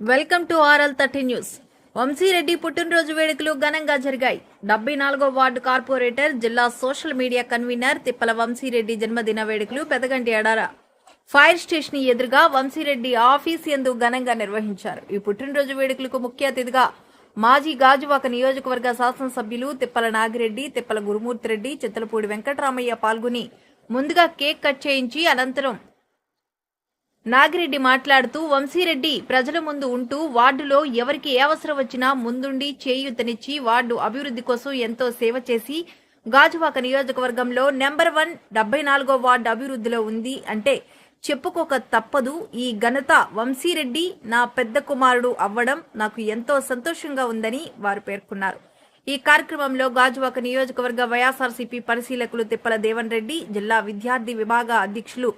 Welcome to RL thirty news. Vamsi Reddy పుట్టినరోజు వేడుకలు ఘనంగా జరిగాయి. డెబ్బై నాలుగో వార్డు కార్పొరేటర్ జిల్లా social media convener Tippala Vamsi Reddy జన్మదిన వేడుకలు పెదగంటి ఎడార. ఫైర్ స్టేషన్ ఎదురుగా వంశీరెడ్డి ఆఫీస్ ఎందు ఘనంగా నిర్వహించారు. ఈ పుట్టినరోజు వేడుకలకు ముఖ్య అతిథిగా మాజీ గాజువాక నియోజకవర్గ శాసనసభ్యులు తిప్పల నాగిరెడ్డి తిప్పల గురుమూర్తిరెడ్డి చిత్తలపూడి వెంకటరామయ్య పాల్గొని ముందుగా కేక్ కట్ చేయించి అనంతరం నాగిరెడ్డి మాట్లాడుతూ వంశీరెడ్డి ప్రజల ముందు ఉంటూ వార్డులో ఎవరికి ఏ అవసరం వచ్చినా ముందుండి చేయూతనిచ్చి వార్డు అభివృద్ధి కోసం ఎంతో సేవ చేసి గాజువాక నియోజకవర్గంలో నెంబర్ వన్ డెబ్బై నాలుగో వార్డు అభివృద్ధిలో ఉంది అంటే చెప్పుకోక తప్పదు. ఈ ఘనత వంశీరెడ్డి నా పెద్ద కుమారుడు అవ్వడం నాకు ఎంతో సంతోషంగా ఉందని వారు పేర్కొన్నారు. ఈ కార్యక్రమంలో గాజువాక నియోజకవర్గ వైఎస్ఆర్సీపీ పరిశీలకులు తిప్పల దేవన్ రెడ్డి జిల్లా విద్యార్థి విభాగ అధ్యక్షులు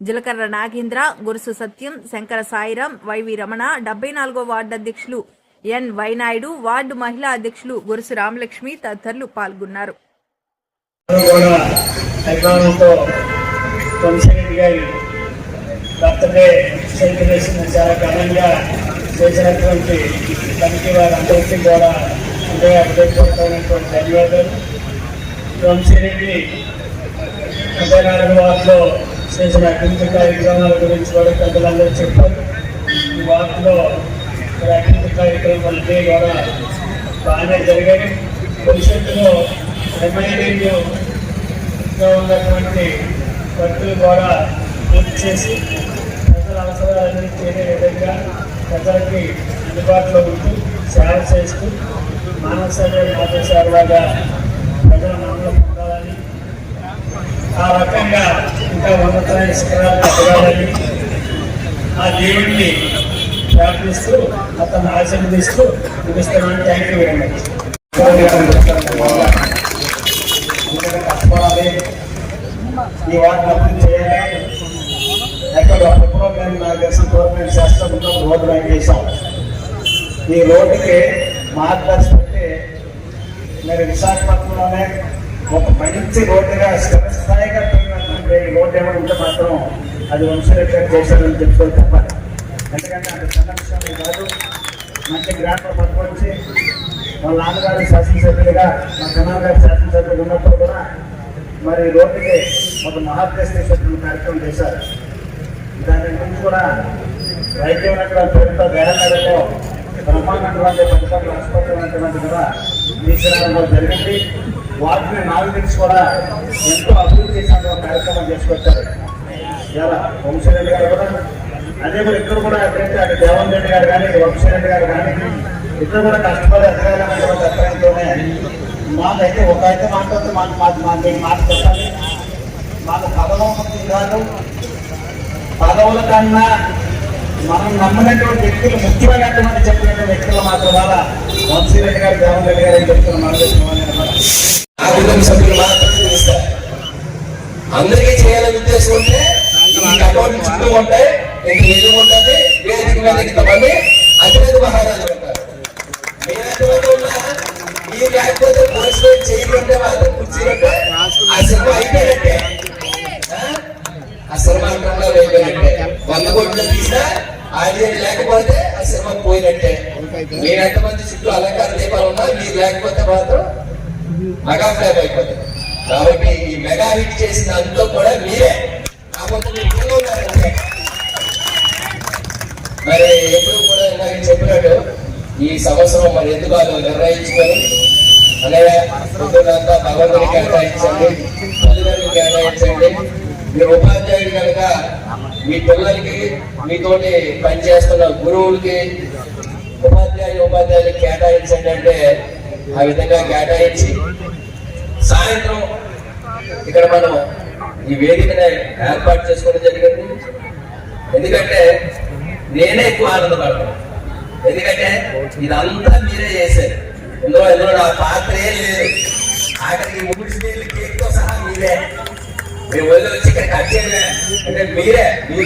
జిలకర్ర నాగేంద్ర గురుసు సత్యం శంకర సాయిరాం వైవి రమణ డెబ్బై నాలుగో వార్డు అధ్యక్షులు ఎన్ వైనాయుడు వార్డు మహిళా అధ్యక్షులు గురుసు రామలక్ష్మి తదితరులు పాల్గొన్నారు. చేసినటువంటి వారందరికీ కూడా ధన్యవాదాలు. వార్డులో చేసిన అభివృద్ధి విగ్రహాల గురించి కూడా పెద్దలందరూ చెప్పారు. ఈ వార్తలో మరి అభివృద్ధి కార్యక్రమాలన్నీ కూడా బాగానే జరిగాయి. భవిష్యత్తులో రిమైనింగ్ ఉన్నటువంటి భక్తులు కూడా పూర్తి చేసి ప్రజల అవసరాలన్నీ తీరే విధంగా ప్రజలకి అందుబాటులో ఉంటూ సేవ చేస్తూ మానవ సేవ మానవ సేవలాగా ఆ రకంగా ఇంకా ఉన్నతమైన శిఖరాలు ఎదగాలని ఆ దేవుడిని ప్రార్థిస్తూ అతను ఆశీర్వదిస్తూ ముగిస్తున్నాను థ్యాంక్ యూ వెరీ మచ్ కష్టపడాలి ఈ వాటిని అభివృద్ధి చేయాలి. ఎక్కడ మేము నాకు తెలిసిన గవర్నమెంట్ చేస్తాం రోడ్డు మేము చేశాం ఈ రోడ్డుకి మార్గదర్శి పెట్టి మరి విశాఖపట్నంలోనే ఒక మంచి రోడ్డుగా స్థిరస్థాయిగా పెరిగినటువంటి ఈ రోడ్డు ఏమైనా ఉంటే మాత్రం అది వంశరేఖ చేశారని చెప్పుకొని చెప్పాలి. ఎందుకంటే అది చిన్న కాదు. మంచి గ్రాంట్లో పట్టుకొచ్చి మా నాన్నగారు శాసనసభ్యులుగా మా జనాల్ గారు శాసనసభ్యులు ఉన్నప్పుడు కూడా మరి రోడ్డుకి ఒక మహాప్రస్థితున్న కార్యక్రమం చేశారు. దాని గురించి కూడా రైతు అక్కడ పేరుతో వేరే బ్రహ్మాండటువంటి పరిసరాల ఆసుపత్రి కూడా తీసుకురావడం జరిగింది. వాటిని నాలుగు తెలిసి కూడా ఎంతో అభివృద్ధి చేసిన కార్యక్రమం చేసుకొచ్చారు. ఇలా వంశీరెడ్డి గారు కూడా అదే మరి ఇక్కడ కూడా ఎక్కడైతే అటు దేవన్ రెడ్డి గారు కానీ వంశీరెడ్డి గారు కానీ ఇక్కడ కూడా కష్టపడి ఎదగాలనేటువంటి అభిప్రాయంతోనే మాకైతే ఒక అయితే మాట్లాడితే మాకు మాకు మా మాట చెప్పాలి. మాకు పదవ కాదు పదవుల కన్నా మనం నమ్మినటువంటి వ్యక్తులు ముఖ్యమైనటువంటి చెప్పినటువంటి వ్యక్తులు మాత్రం వాళ్ళ వంశీరెడ్డి గారు జగన్ రెడ్డి గారు అని చెప్తున్న మన ఆ కుటుంబ సభ్యులు మాత్రమే చేస్తారు అందరికీ చేయాలనే ఉద్దేశం ఉంటే ఈ చుట్టూ ఉంటాయి ఇంక నిజం ఉంటుంది వేదిక మీద ఇంతమంది అతిథి మహారాజు ఉంటారు మీరు ఉన్నా మీరు లేకపోతే పోలీసులు చేయకుంటే మాత్రం కూర్చుంటే ఆ సినిమా అయిపోయినట్టే. ఆ? ఆ సినిమా అయిపోయినట్టే. వంద కోట్లు తీసినా ఆడియన్స్ లేకపోతే ఆ సినిమా పోయినట్టే. మీరు ఎంతమంది చుట్టూ అలంకార దీపాలు ఉన్నా మీరు లేకపోతే మాత్రం మెగా ఫ్లాప్ అయిపోతుంది. కాబట్టి ఈ మెగా హిట్ చేసిన అంతా కూడా మీరే. కాకపోతే మీరు కింద ఉన్నారంటే మరి ఎప్పుడు కూడా ఇందాక చెప్పినట్టు ఈ సంవత్సరం మరి ఎందుకు వాళ్ళు నిర్ణయించుకొని అలాగే భగవంతుని కేటాయించండి తల్లిదండ్రులు కేటాయించండి మీరు ఉపాధ్యాయుడు కనుక మీ పిల్లలకి మీతోటి పనిచేస్తున్న గురువులకి ఉపాధ్యాయులు ఉపాధ్యాయులు కేటాయించండి అంటే ఆ విధంగా కేటాయించి సాయంత్రం ఇక్కడ మనం ఈ వేదికని ఏర్పాటు చేసుకోవడం జరిగింది. ఎందుకంటే నేనే ఎక్కువ ఆనందపడతాను. ఎందుకంటే ఇదంతా మీరే చేశారు. ఇందులో ఇందులో నా పాత్ర ఏం లేదు. ఆఖరికి ముగిసి కేక్తో సహా మీరే. మేము వదిలి వచ్చి ఇక్కడ కట్ చేయలే అంటే మీరే మీరు